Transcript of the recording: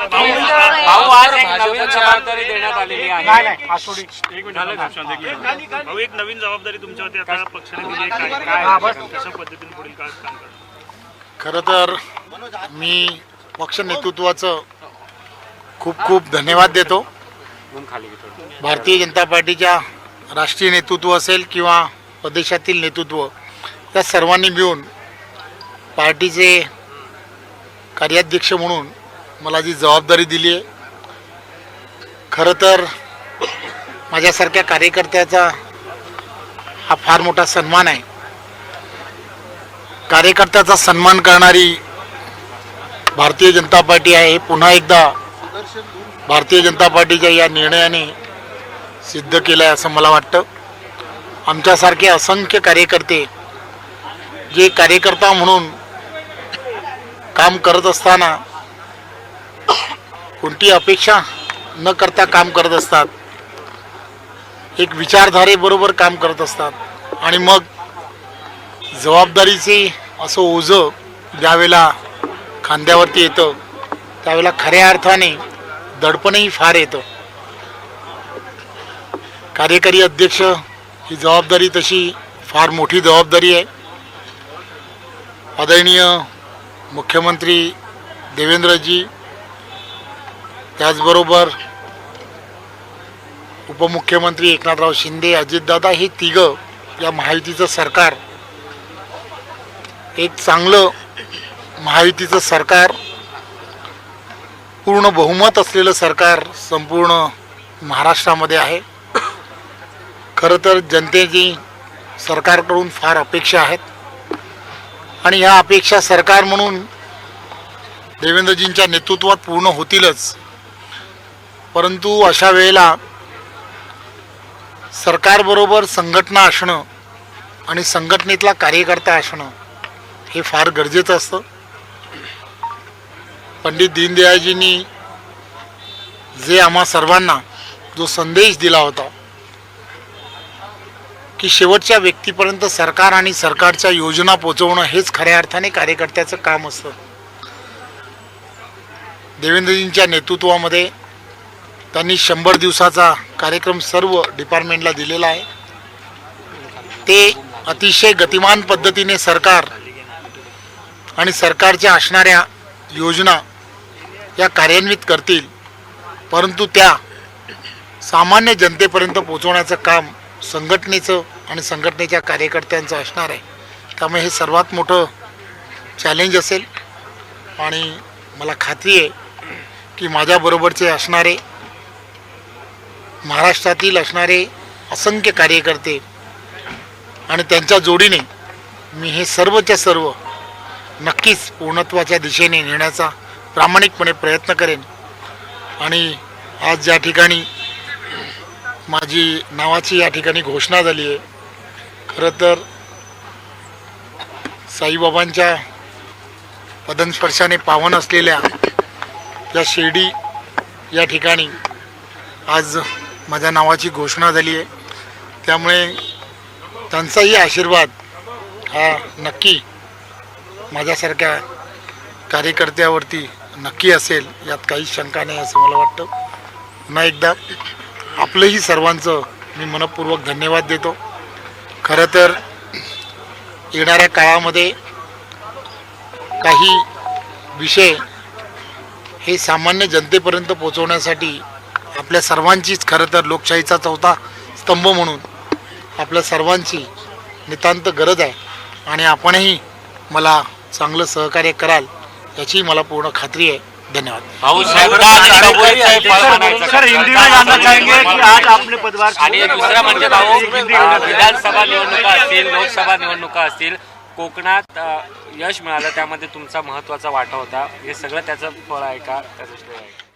भाऊ आज एक नवीन जबाबदारी देण्यात आलेली आहे. एक मिनिट झालं शांत एक मिनिट. भाऊ एक नवीन जबाबदारी तुमच्यावरती आता पक्षाने दिली आहे काय? काय? कशा पद्धतीने पुढील काळात काम करणार? खरं तर मी पक्ष नेतृत्वाचं खूप खूप धन्यवाद देतो. भारतीय जनता पार्टीच्या राष्ट्रीय नेतृत्व असेल किंवा प्रदेशातील नेतृत्व या सर्वांनी मिळून पार्टीचे कार्याध्यक्ष म्हणून मला जी जबाबदारी दिली आहे खरं तर माझ्यासारख्या कार्यकर्त्याचा हा फार मोठा सन्मान आहे. कार्यकर्त्याचा सन्मान करणारी भारतीय जनता पार्टी आहे हे पुन्हा एकदा भारतीय जनता पार्टीच्या या निर्णयाने सिद्ध केलं आहे असं मला वाटतं. आमच्यासारखे असंख्य कार्यकर्ते जे कार्यकर्ता म्हणून काम करत असताना कोणती अपेक्षा न करता काम करत असतात? एक विचारधारेबरोबर काम करत असतात. आणि मग जबाबदारीचे असं ओझं ज्यावेळेला खांद्यावरती येतं त्यावेळेला खऱ्या अर्थाने दडपणही फार येतं. कार्यकारी अध्यक्ष ही जबाबदारी तशी फार मोठी जबाबदारी आहे. आदरणीय मुख्यमंत्री देवेंद्रजी त्याचबरोबर उपमुख्यमंत्री एकनाथराव शिंदे अजितदादा हे तिघं या महायुतीचं सरकार. एक चांगलं महायुतीचं सरकार पूर्ण बहुमत असलेलं सरकार संपूर्ण महाराष्ट्रामध्ये आहे. खरं तर जनतेची सरकारकडून फार अपेक्षा आहेत. आणि ह्या अपेक्षा सरकार म्हणून देवेंद्रजींच्या नेतृत्वात पूर्ण होतीलच. परंतु अशा वेळेला सरकारबरोबर संघटना असणं आणि संघटनेतला कार्यकर्ता असणं हे फार गरजेचं असतं. पंडित दीनदयाळजींनी जे आम्हा सर्वांना जो संदेश दिला होता की शेवटच्या व्यक्तीपर्यंत सरकार आणि सरकारच्या योजना पोचवणं हेच खऱ्या अर्थाने कार्यकर्त्याचं काम असतं. देवेंद्रजींच्या नेतृत्वामध्ये त्यांनी शंभर दिवसाचा कार्यक्रम सर्व डिपार्टमेंटला दिलेला आहे. ते अतिशय गतिमान पद्धतीने सरकार आणि सरकारच्या असणाऱ्या योजना या कार्यान्वित करतील परंतु त्या सामान्य जनतेपर्यंत पोचवण्याचं काम संघटनेचं आणि संघटनेच्या कार्यकर्त्यांचं असणार आहे. त्यामुळे हे सर्वात मोठं चॅलेंज असेल. आणि मला खात्री आहे की माझ्याबरोबरचे असणारे महाराष्ट्रातील असणारे असंख्य कार्यकर्ते आणि त्यांच्या जोडीने मी हे सर्वच्या सर्व नक्कीच पूर्णत्वाच्या दिशेने नेण्याचा प्रामाणिकपणे प्रयत्न करेन. आणि आज ज्या ठिकाणी माझी नावाची या ठिकाणी घोषणा झाली आहे खरं तर साईबाबांच्या पदनस्पर्शाने पावन असलेल्या या शिर्डी या ठिकाणी आज माझ्या नावाची घोषणा झाली आहे. त्यामुळे त्यांचाही आशीर्वाद हा नक्की माझ्यासारख्या कार्यकर्त्यावरती नक्की असेल यात काहीच शंका नाही असं मला वाटतं. पुन्हा एकदा आपलंही सर्वांचं मी मनपूर्वक धन्यवाद देतो. खरं तर येणाऱ्या काळामध्ये काही विषय हे सामान्य जनतेपर्यंत पोचवण्यासाठी आपल्या सर्वांचीच खरं तर लोकशाहीचा चौथा स्तंभ म्हणून आपल्या सर्वांची नितांत गरज आहे. आणि आपणही मला चांगलं सहकार्य कराल याची मला पूर्ण खात्री आहे. धन्यवाद. भाऊ शब्द आणि कबुलीचं हे फळ म्हणायचं. सर हिंदी में जानना चाहेंगे कि आज आपने पदभार आणि दुसरं म्हणजे भाऊ विधानसभा निवडणुका असतील लोकसभा निवडणुका असतील कोकणात यश मिळालं त्यामध्ये तुमचा महत्त्वाचा वाटा होता. हे सगळं त्याचं फळ आहे का? त्याचं श्रेय आहे. का?